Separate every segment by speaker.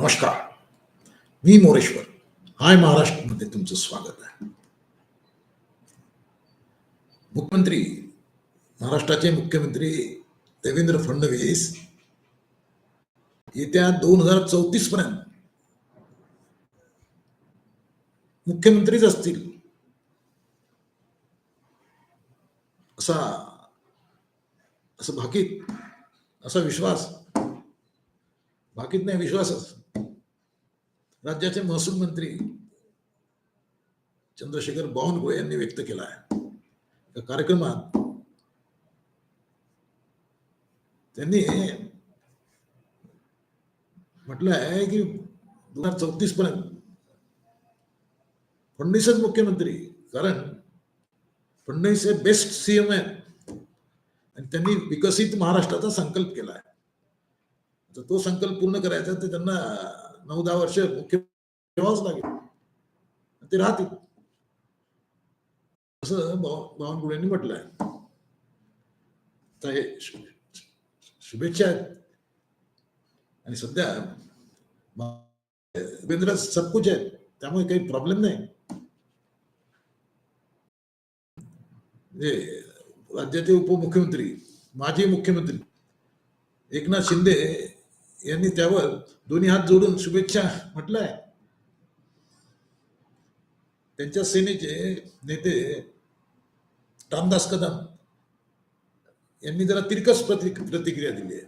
Speaker 1: नमस्कार. मी मोरेश्वर. हाय महाराष्ट्रमध्ये तुमचं स्वागत आहे. मुख्यमंत्री महाराष्ट्राचे मुख्यमंत्री देवेंद्र फडणवीस येत्या दोन हजार चौतीस पर्यंत मुख्यमंत्रीच असतील. असा असं भाकीत असा विश्वास. भाकीत नाही विश्वासच. राज्याचे महसूल मंत्री चंद्रशेखर बावनकुळे यांनी व्यक्त केला आहे. त्या कार्यक्रमात त्यांनी म्हटलं आहे की दोन हजार चौतीस पर्यंत फडणवीसच मुख्यमंत्री कारण फडणवीस हे बेस्ट सीएम आहेत. आणि त्यांनी विकसित महाराष्ट्राचा संकल्प केला आहे. तर तो संकल्प पूर्ण करायचा तर त्यांना नऊ दहा वर्ष मुख्य ठेवावंच लागेल? ते राहतील. असं बावनकुळेंनी म्हटलं आहे तर हे शुभेच्छा आहेत. आणि सध्या देवेंद्र सबकुच आहे त्यामुळे काही प्रॉब्लेम नाही. राज्याचे उपमुख्यमंत्री माजी मुख्यमंत्री एकनाथ शिंदे यांनी त्यावर दोन्ही हात जोडून शुभेच्छा म्हटलंय. त्यांच्या सेनेचे नेते रामदास कदम यांनी जरा तिरकस प्रतिक प्रतिक्रिया दिली आहे.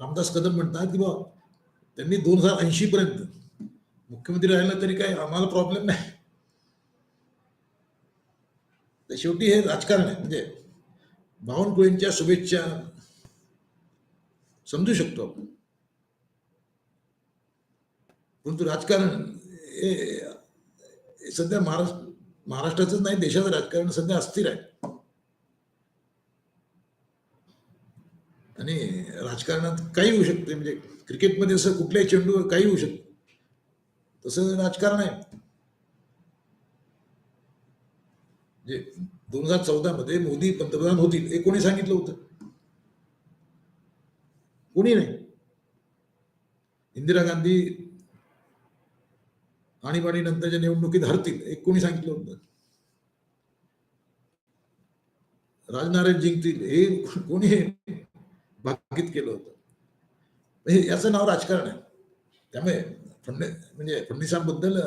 Speaker 1: रामदास कदम म्हणतात की बा त्यांनी दोन हजार ऐंशी पर्यंत मुख्यमंत्री राहिलं तरी काही आम्हाला प्रॉब्लेम नाही. तर शेवटी हे राजकारण आहे. म्हणजे बावनकुळेंच्या शुभेच्छा समजू शकतो आपण. परंतु राजकारण हे सध्या महाराष्ट्र महाराष्ट्राचंच नाही देशाचं राजकारण सध्या अस्थिर आहे. आणि राजकारणात काही होऊ शकते म्हणजे क्रिकेटमध्ये असं कुठल्याही चेंडूवर काही होऊ शकतं तसं राजकारण आहे. म्हणजे दोन हजार चौदा मध्ये मोदी पंतप्रधान होतील हे कोणी सांगितलं होतं? कोणी नाही. इंदिरा गांधी आणीबाणी नंतरच्या निवडणुकीत हरतील एक कोणी सांगितलं होतं? राजनारायण जिंकतील हे कोणी भाकीत केलं होतं? हे याचं नाव राजकारण आहे. त्यामुळे म्हणजे फडणवीस म्हणजे फडणवीसांबद्दल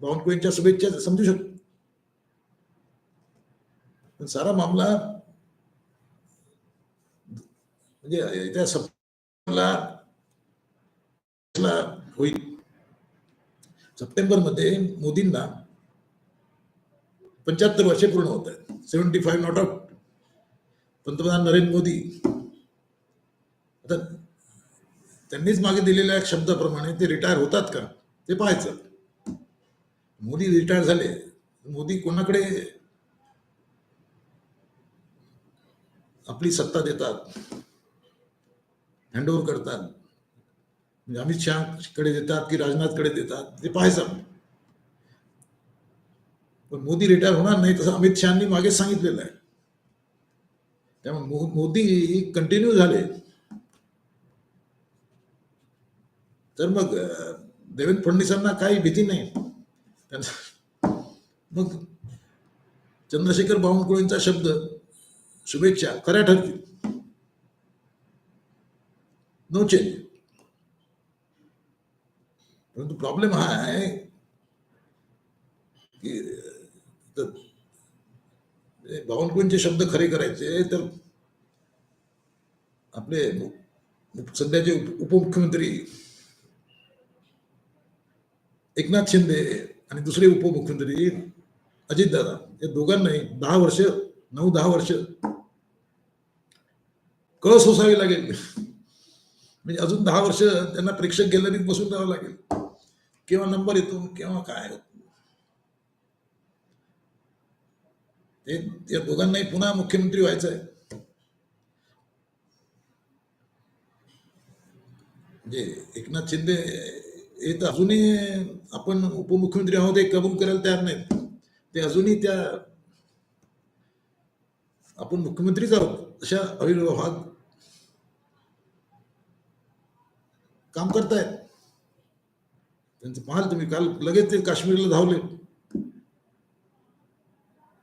Speaker 1: बावनकुळेंच्या शुभेच्छा समजू शकतो. पण सारा मामला म्हणजे त्या सप्टेंबरला होईल. सप्टेंबरमध्ये मोदींना पंच्याहत्तर वर्षे पूर्ण होत आहेत. Seventy five not out. पंतप्रधान नरेंद्र मोदी. आता त्यांनीच मागे दिलेल्या शब्दाप्रमाणे ते रिटायर होतात का? ते पाहायचं. मोदी रिटायर झाले. मोदी कोणाकडे आपली सत्ता देतात? हँडओव्हर करतात. म्हणजे अमित शहाकडे देतात की राजनाथकडे देतात ते पाहायचं पण मोदी रिटायर होणार नाही तसं अमित शहानी मागे सांगितलेलं आहे. त्यामुळे मो- मोदी कंटिन्यू झाले. तर मग देवेंद्र फडणवीसांना काही भीती नाही. त्यांना मग चंद्रशेखर बावनकुळेंचा शब्द शुभेच्छा खऱ्या ठरतील. नो चेंज परंतु प्रॉब्लेम हा आहे की बावनकुळेंचे शब्द खरे करायचे तर आपले सध्याचे उपमुख्यमंत्री एकनाथ शिंदे आणि दुसरे उपमुख्यमंत्री अजितदादा या दोघांनाही दहा वर्ष नऊ दहा वर्ष कळ सोसावी लागेल. म्हणजे अजून दहा वर्ष त्यांना प्रेक्षक गॅलरीत बसून राहावं लागेल. केव्हा नंबर येतो केव्हा काय ते या दोघांनाही पुन्हा मुख्यमंत्री व्हायचं आहे. म्हणजे एकनाथ शिंदे हे तर अजूनही आपण उपमुख्यमंत्री आहोत हे कबूल करायला तयार नाहीत. ते अजूनही त्या आपण मुख्यमंत्रीच आहोत अशा अविर्भावात काम करतायत. त्यांचं पाहाल तुम्ही काल लगेच ते काश्मीरला धावले.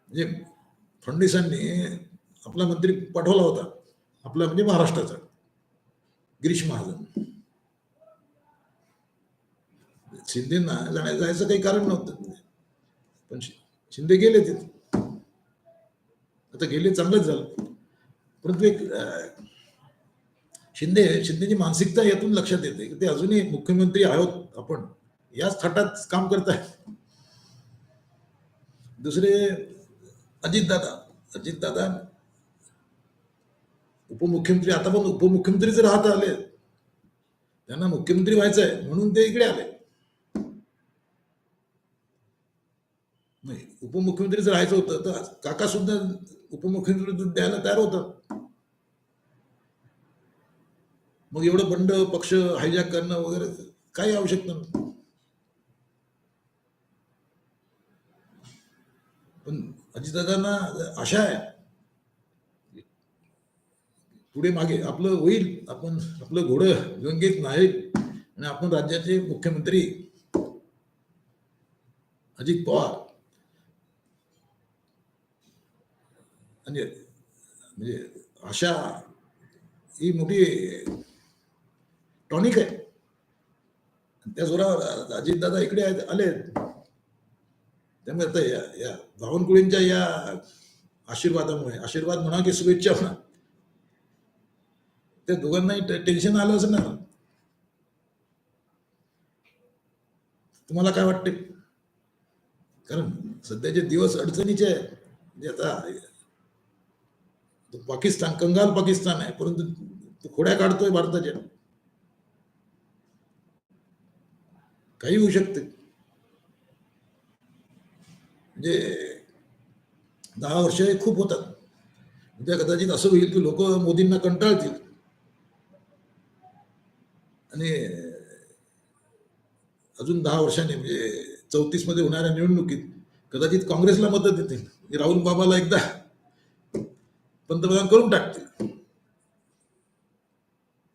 Speaker 1: म्हणजे फडणवीसांनी आपला मंत्री पाठवला होता. आपला म्हणजे महाराष्ट्राचा. गिरीश महाजन. शिंदेना जाण्या जायचं काही कारण नव्हतं. पण शि- शिंदे गेले तिथे. आता गेले चांगलंच झालं. परंतु एक शिंदे शिंदेची मानसिकता यातून लक्षात येते. की ते अजूनही मुख्यमंत्री आहोत आपण. याच थाटात काम करताय. दुसरे अजितदादा. अजितदादा उपमुख्यमंत्री आता पण उपमुख्यमंत्रीच राहत आले त्यांना मुख्यमंत्री व्हायचं आहे म्हणून ते इकडे आले. नाही उपमुख्यमंत्रीच राहायचं होतं तर काका सुद्धा उपमुख्यमंत्री द्यायला तयार होता मग एवढं बंड पक्ष हायजॅक करणं वगैरे काही आवश्यकता नाही. पण अजितदादांना आशा आहे. पुढे मागे आपलं होईल आपण आपलं घोडं गंगेत नाही आणि आपण राज्याचे मुख्यमंत्री अजित पवार. म्हणजे म्हणजे आशा ही मोठी टॉनिक आहे. त्या जोरावर अजितदादा इकडे आहेत आले त्यामुळे आता या या बावनकुळींच्या या आशीर्वादामुळे आशीर्वाद म्हणा की शुभेच्छा म्हणा त्या दोघांनाही टेन्शन आलं असं ना? तुम्हाला काय वाटते? कारण सध्याचे दिवस अडचणीचे आहेत म्हणजे आता पाकिस्तान कंगाल पाकिस्तान आहे परंतु तो खोड्या काढतोय भारताच्या. काही होऊ शकते. म्हणजे दहा वर्ष खूप होतात. उद्या कदाचित असं होईल की लोक मोदींना कंटाळतील. आणि अजून दहा वर्षांनी म्हणजे चौतीसमध्ये होणाऱ्या निवडणुकीत कदाचित काँग्रेसला मदत देतील. म्हणजे राहुल बाबाला एकदा पंतप्रधान करून टाकतील.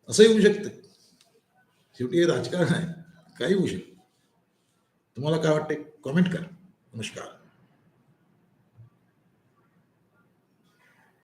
Speaker 1: असंही होऊ शकतं. शेवटी हे राजकारण आहे. काही होऊ शकतं. तुम्हाला काय वाटते कॉमेंट करा. नमस्कार.